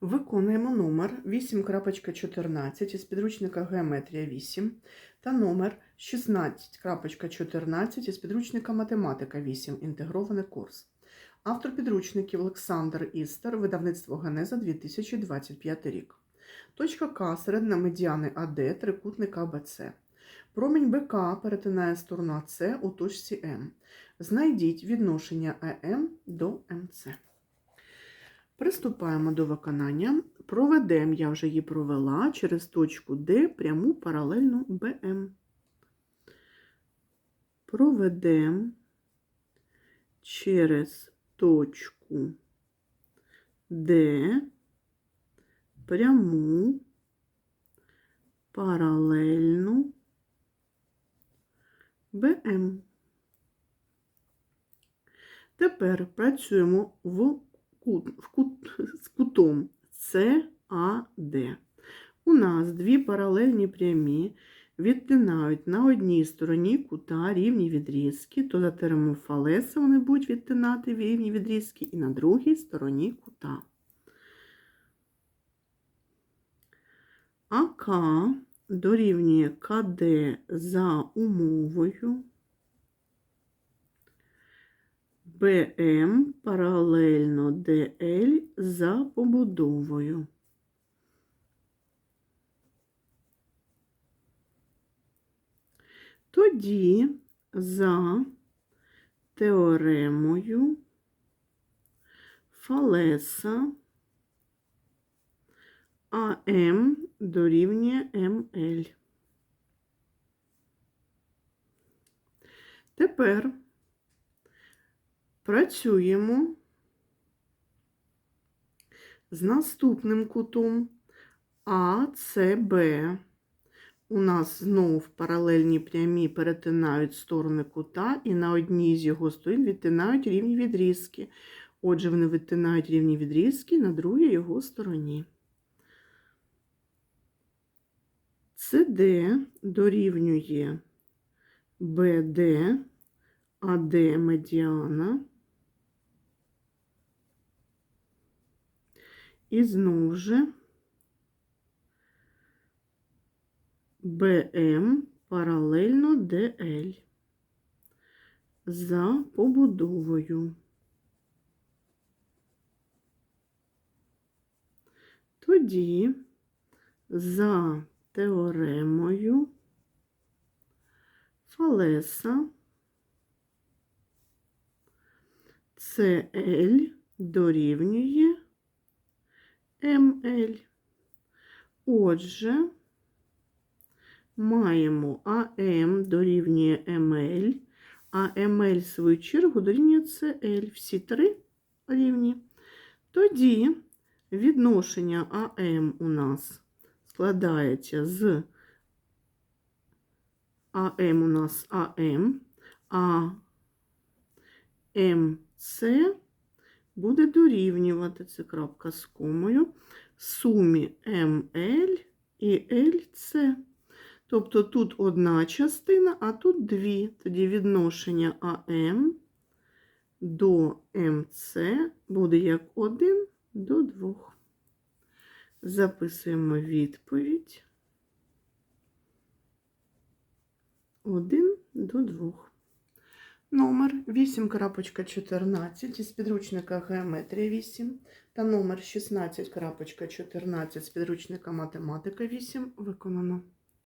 Виконуємо номер 8.14 із підручника Геометрія 8 та номер 16.14 із підручника Математика 8. Інтегрований курс. Автор підручників Олександр Істер, видавництво Генеза 2025 рік. Точка К середина медіани АД, трикутник АБЦ. Промінь БК перетинає сторону АЦ у точці М. Знайдіть відношення ЕМ до МЦ. Приступаємо до виконання. Проведемо, я вже її провела, через точку Д пряму паралельну БМ. Проведемо через точку Д пряму паралельну БМ. Тепер працюємо в кут, в кут, з кутом CAD. У нас дві паралельні прямі відтинають на одній стороні кута рівні відрізки, то за теремом вони будуть відтинати рівні відрізки, і на другій стороні кута. АК дорівнює КД за умовою. БМ паралельно ДЛ за побудовою. Тоді за теоремою Фалеса АМ дорівнює МЛ. Тепер працюємо з наступним кутом АЦБ. У нас знов паралельні прямі перетинають сторони кута, і на одній з його сторін відтинають рівні відрізки. Отже, вони відтинають рівні відрізки на другій його стороні. СД дорівнює БД, АД медіана. І знову же БМ паралельно ДЛ за побудовою. Тоді за теоремою Фалеса ЦЛ дорівнює МЛ. Отже, маємо АМ дорівнює МЛ, а МЛ, в свою чергу, дорівнює СЛ. Всі три рівні. Тоді відношення АМ у нас складається з АМ у нас АМ, а МЦ буде дорівнювати це крапка з комою сумі МЛ і ЛЦ. Тобто тут одна частина, а тут дві. Тоді відношення АМ до МЦ буде як 1 до 2. Записуємо відповідь 1 до 2. Номер 8.14 із підручника Геометрія 8 та номер 16.14 з підручника Математика 8 виконано.